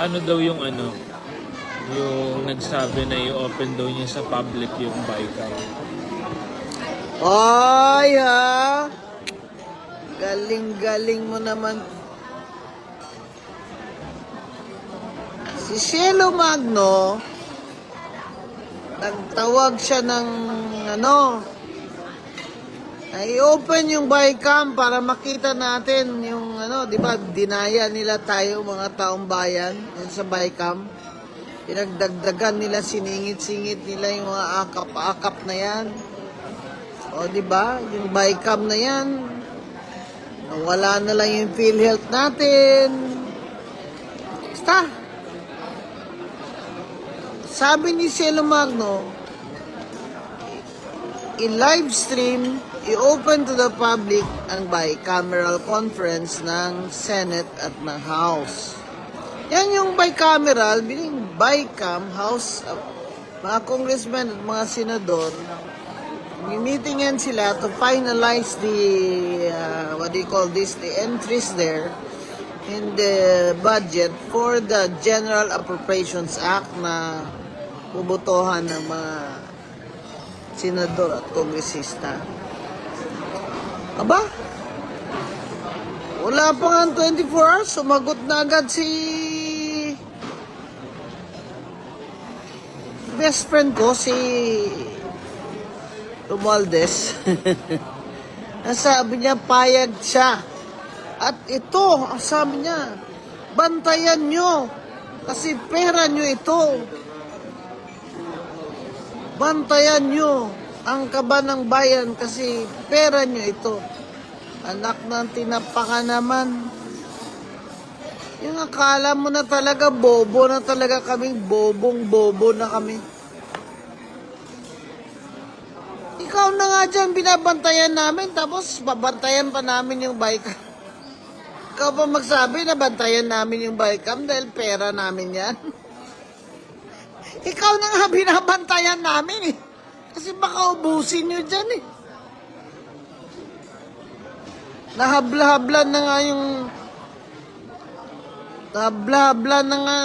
ano daw yung ano, yung nagsabi na i-open daw niya sa public yung Baikal. Ay ha! Galing-galing mo naman. Si Cielo Magno, nagtawag siya ng ano, ay open yung Bicam para makita natin yung di ba, dinaya nila tayo mga taong bayan yun sa Bicam. Pinagdagdagan nila, siningit-singit nila yung mga akap-akap na yan. O, di ba? Yung Bicam na yan, wala na lang yung PhilHealth natin. Basta. Sabi ni Cielo Magno, i-live stream, i-open to the public ang bicameral conference ng Senate at ng House. Yan yung bicameral, meaning bicam, House, uh, mga congressmen at mga senador, meeting yan sila to finalize the, uh, what do you call this, the entries there in the budget for the General Appropriations Act na bubutohan ng mga senador at kongresista. Aba, wala pa nga 24 hours, sumagot na agad si best friend ko, si Romualdez. Sabi niya, payag siya. At ito, ang sabi niya, bantayan nyo. Kasi pera nyo ito. Bantayan nyo ang kaba ng bayan kasi pera nyo ito. Anak ng tinapaka naman. Yung akala mo na talaga bobo na talaga kaming bobong bobo na kami. Ikaw na nga dyan binabantayan namin tapos babantayan pa namin yung bike. Ikaw pa magsabi na bantayan namin yung bikecam dahil pera namin yan. Ikaw na nga binabantayan namin eh. Kasi baka ubusin nyo dyan eh. Nahabla-habla na nga yung... Nahabla-habla na nga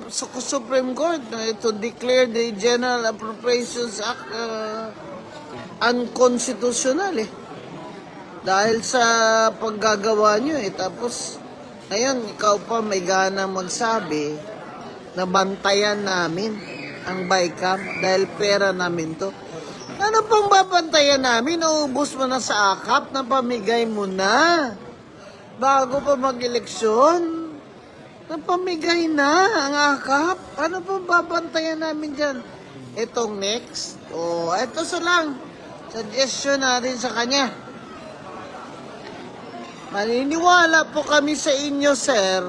uh, Supreme Court na to declare the General Appropriations Act uh, unconstitutional eh. Dahil sa paggagawa nyo eh. Tapos, ngayon, ikaw pa may gana magsabi na bantayan namin ang BICAM dahil pera namin to. Ano pang babantayan namin? Naubos mo na sa akap na pamigay mo na. Bago pa mag-eleksyon. Napamigay na ang akap. Ano pang babantayan namin dyan? Itong next. O, oh, ito sa lang. Suggestion natin sa kanya. Maniniwala po kami sa inyo, sir,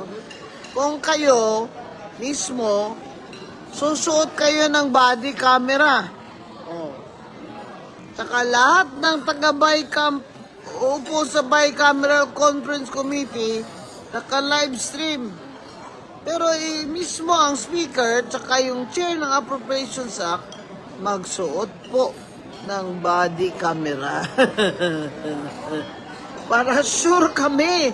kung kayo mismo susuot kayo ng body camera. Oh. Saka lahat ng taga-Bicam upo sa Bicameral Conference Committee naka-live stream. Pero eh, mismo ang speaker tsaka yung chair ng Appropriations Act magsuot po ng body camera. Para sure kami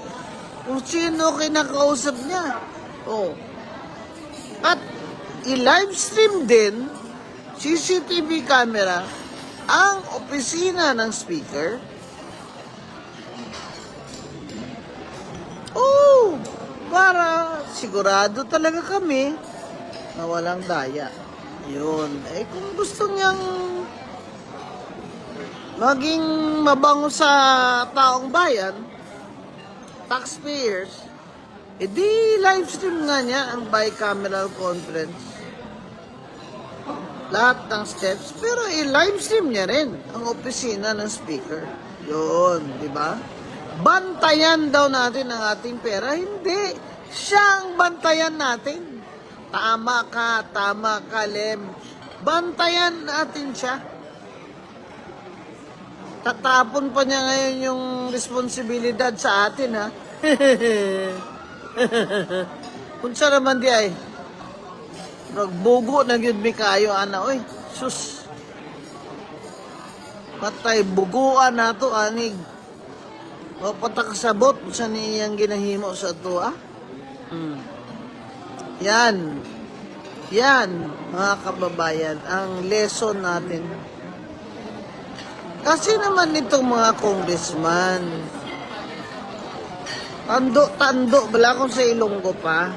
kung sino kinakausap niya. Oh. At i-live stream din CCTV camera ang opisina ng speaker. Oh, para sigurado talaga kami na walang daya. Yun. Eh kung gusto niyang maging mabango sa taong bayan, taxpayers, edi live stream nga niya ang bicameral conference. Lahat ng steps, pero i-live stream niya rin ang opisina ng speaker. Yun, di ba? Bantayan daw natin ang ating pera. Hindi. Siya ang bantayan natin. Tama ka, tama ka, Lem. Bantayan natin siya. Tatapon pa niya ngayon yung responsibilidad sa atin, ha? Kung sa naman di ay, nagbugo na yun mi kayo, ana, oy, sus. Patay, buguan na to, anig. O patakasabot sa niyang ginahimo sa to, ah? Hmm. Yan. Yan, mga kababayan, ang lesson natin. Kasi naman itong mga congressman, tando-tando, bala kung sa Ilonggo pa.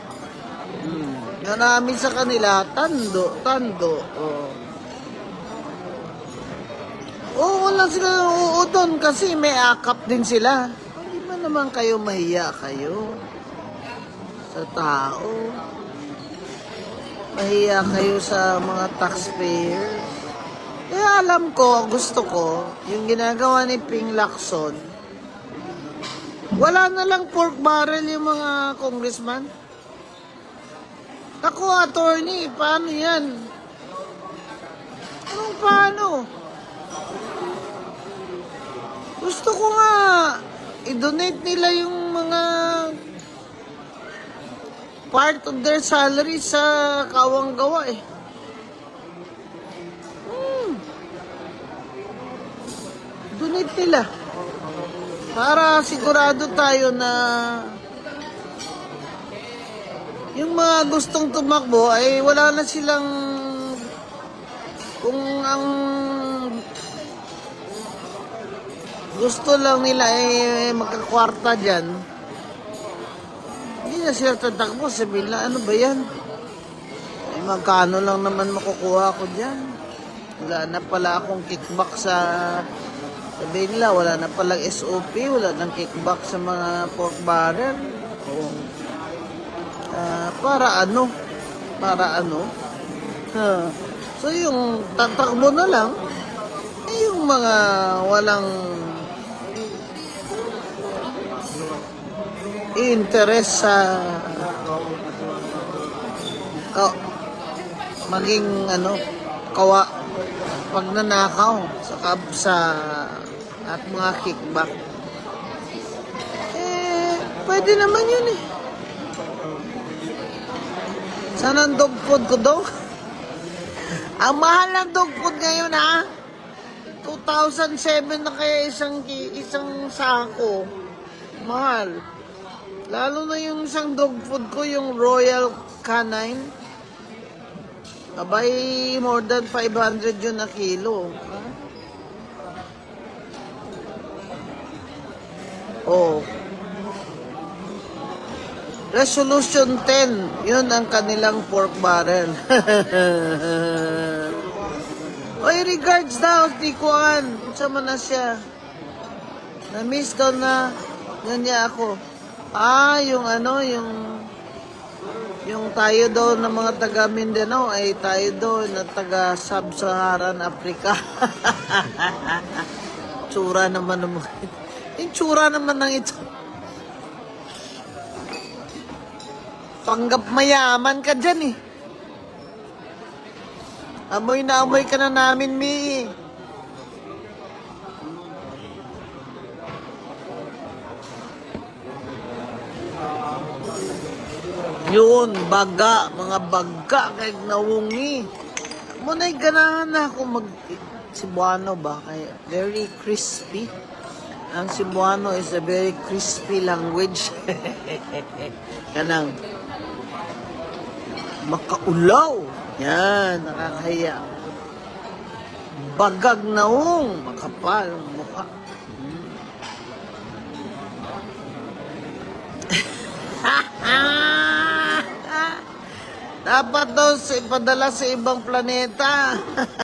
Hmm. Namin sa kanila, tando, tando. Oh. Oo, wala sila oo doon kasi may akap din sila. Hindi ba naman kayo mahiya kayo sa tao? Mahiya kayo sa mga taxpayers? Kaya alam ko, gusto ko, yung ginagawa ni Ping Lacson, wala na lang pork barrel yung mga congressman. Ako, attorney, paano yan? Anong paano? Gusto ko nga i-donate nila yung mga part of their salary sa kawang gawa eh. Hmm. Donate nila. Para sigurado tayo na yung mga gustong tumakbo ay wala na silang kung ang gusto lang nila eh magkakwarta dyan, hindi na sila tatakbo. Sabihin na, ano ba yan? Eh, magkano lang naman makukuha ko dyan? Wala na pala akong kickback sa... Sabihin nila, wala na palang SOP, wala nang kickback sa mga pork barrel. Oo. Ah, para ano? Para ano? Ha. So yung tatakbo na lang, eh, yung mga walang interest sa ka- maging ano kawa pagnanakaw sa sa at mga kickback. Eh pwede naman yun eh. Saan ang dog food ko daw ang mahal ng dog food ngayon ha? 2007 na kaya isang isang sako. Mahal. Lalo na yung isang dog food ko, yung Royal Canine. Abay, more than 500 yun na kilo. Oh. Resolution 10, yun ang kanilang pork barrel. Oy, regards daw, Tikuan. Sa man na siya. Na-miss daw na ganyan ako. Ah, yung ano, yung yung tayo daw ng mga taga Mindanao ay tayo daw na taga Sub-Saharan Africa. tsura naman ng tsura naman ng ito. Panggap mayaman ka dyan eh. Amoy na amoy ka na namin, Mi. Yun, baga, mga baga kay nawungi. Muna'y ganahan na ako mag Cebuano ba? Kaya very crispy. Ang Cebuano is a very crispy language. Kanang makaulaw. Yan, nakakahiya. Bagag naong, makapal ang mukha. Dapat daw ipadala sa ibang planeta.